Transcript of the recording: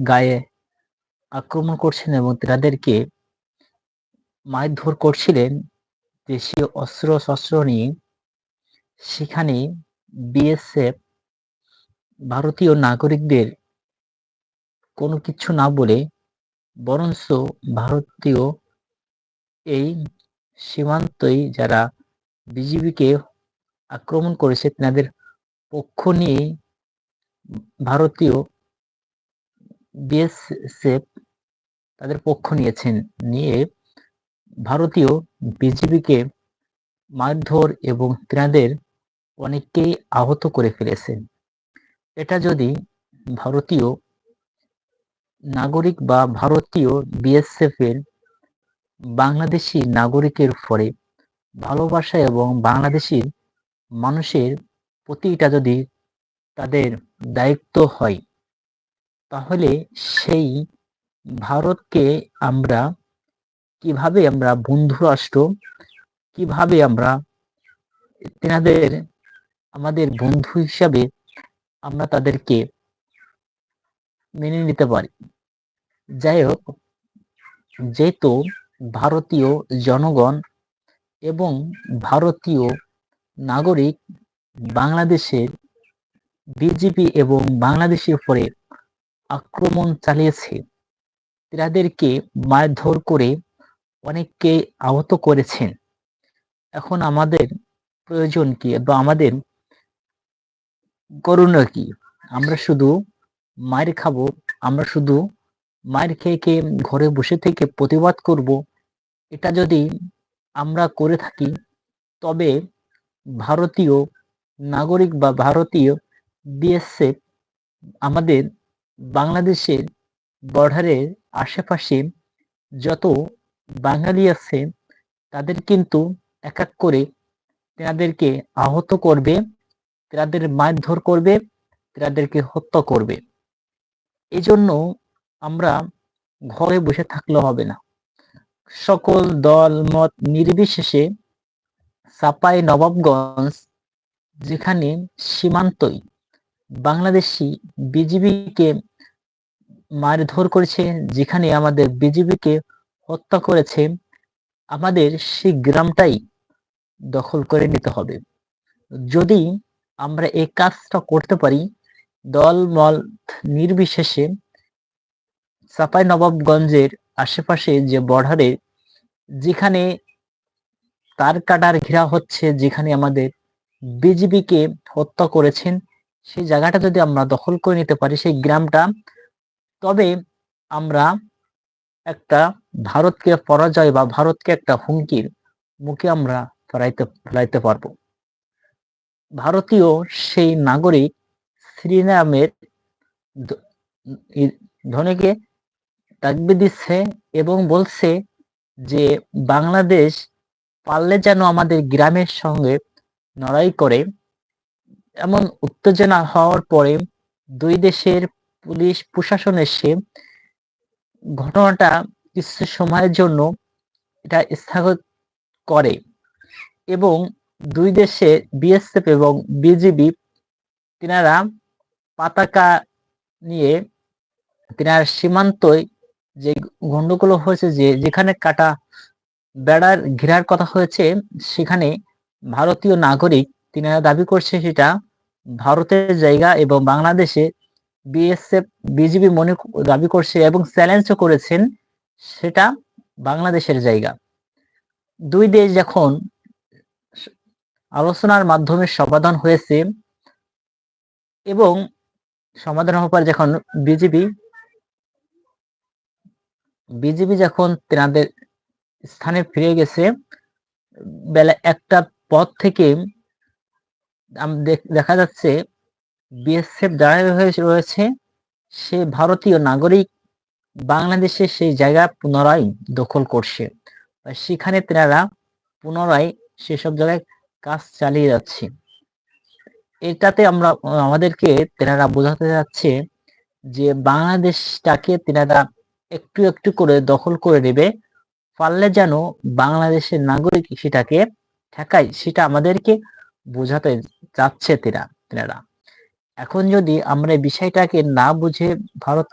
গায়ে আক্রমণ করছেন এবং তাদেরকে মারধর করছিলেন দেশীয় অস্ত্র শস্ত্র নিয়ে। সেখানে বিএসএফ ভারতীয় নাগরিকদের কোনো কিছু না বলে, বরঞ্চ ভারতীয় এই সীমান্তই যারা বিজিবিকে আক্রমণ করেছে, তাদের পক্ষ নিয়ে ভারতীয় বিএসএফ তাদের পক্ষ নিয়েছেন। নিয়ে ভারতীয় বিজিবিকে মারধর এবং তেনাদের অনেককেই আহত করে ফেলেছেন। এটা যদি ভারতীয় নাগরিক বা ভারতীয় বিএসএফ এর বাংলাদেশি নাগরিকের উপরে ভালোবাসা এবং বাংলাদেশির মানুষের প্রতি এটা যদি তাদের দায়িত্ব হয় তাহলে সেই ভারতকে আমরা কীভাবে আমরা বন্ধু রাষ্ট্র, কীভাবে আমরা তেনাদের, আমাদের বন্ধু হিসাবে আমরা তাদেরকে মেনে নিতে পারি? যাই হোক যেহেতু ভারতীয় জনগণ এবং ভারতীয় নাগরিক বাংলাদেশের বিজেপি এবং বাংলাদেশের উপরে আক্রমণ চালিয়েছে। তাদেরকে মারধর করে অনেককে আহত করেছেন। এখন আমাদের প্রয়োজন কি বা আমাদের করণীয় কি? আমরা শুধু মায়ের খাব, আমরা শুধু মায়ের খেয়ে খেয়ে ঘরে বসে থেকে প্রতিবাদ করব। এটা যদি আমরা করে থাকি, তবে ভারতীয় নাগরিক বা ভারতীয় বিএসএফ আমাদের বাংলাদেশের বর্ডারের আশেপাশে যত বাঙালি আছে, তাদের কিন্তু এক এক করে তাদেরকে আহত করবে তাদের মারধর করবে তাদেরকে হত্যা করবে। এই জন্য আমরা ঘরে বসে থাকলে হবে না। সকল দল, মত নির্বিশেষে সাপাই নবাবগঞ্জ, যেখানে সীমান্তই বাংলাদেশি বিজিবিকে মারধর করেছে, যেখানে আমাদের বিজিবিকে হত্যা করেছে, আমাদের সেই গ্রামটাই দখল করে নিতে হবে। যদি আমরা এই কাজটা করতে পারি, দল মল নির্বিশেষে চাপাই নবাবগঞ্জের আশেপাশে যে বর্ডারে, যেখানে তার কাটার ঘেরা হচ্ছে, যেখানে আমাদের বিজিবিকে হত্যা করেছেন, সেই জায়গাটা যদি আমরা দখল করে নিতে পারি, সেই গ্রামটা তবে আমরা একটা ভারতকে পরাজয় বা ভারতকে একটা হুমকির মুখে আমরা ফেরাইতে ফেলাইতে পারব। ভারতীয় সেই নাগরিক শ্রীরামের ধনেকে তাকবি দিচ্ছে এবং বলছে যে, বাংলাদেশ পারলে যেন আমাদের গ্রামের সঙ্গে লড়াই করে। এমন উত্তেজনা হওয়ার পরে দুই দেশের পুলিশ প্রশাসন এসে ঘটনাটা কিছু সময়ের জন্য এটা স্থগিত করে এবং দুই দেশে বিএসএফ এবং বিজিবি তিনারা পাতাকা নিয়ে তিনার সীমান্তই যে গন্ডগোল হয়েছে, যে যেখানে কাটা বেড়ার ঘেরার কথা হয়েছে, সেখানে ভারতীয় নাগরিক তিনারা দাবি করছে সেটা ভারতের জায়গা এবং বাংলাদেশে বিএসএফ বিজিবি মনে দাবি করছে এবং চ্যালেঞ্জও করেছেন, সেটা বাংলাদেশের জায়গা। দুই দেশ যখন আলোচনার মাধ্যমে সমাধান হয়েছে এবং সমাধান হওয়ার পর যখন বিজেপি বিজেপি যখন তেনাদের স্থানে ফিরে গেছে, বেলা একটা পথ থেকে দেখা যাচ্ছে বিএসএফ দাঁড়ায় রয়েছে সে ভারতীয় নাগরিক বাংলাদেশে সেই জায়গা পুনরায় দখল করছে। সেখানে তেনারা পুনরায় সেসব জায়গায় কাজ চালিয়ে যাচ্ছে। এটাতে আমরা, আমাদেরকে তেনারা বোঝাতে যাচ্ছে যে বাংলাদেশটাকে তেনারা একটু একটু করে দখল করে নেবে, পারলে যেন বাংলাদেশের নাগরিক সেটাকে ঠেকায়, সেটা আমাদেরকে বোঝাতে যাচ্ছে তেরা, তেনারা। এখন যদি আমরা বিষয়টাকে না বুঝে ভারত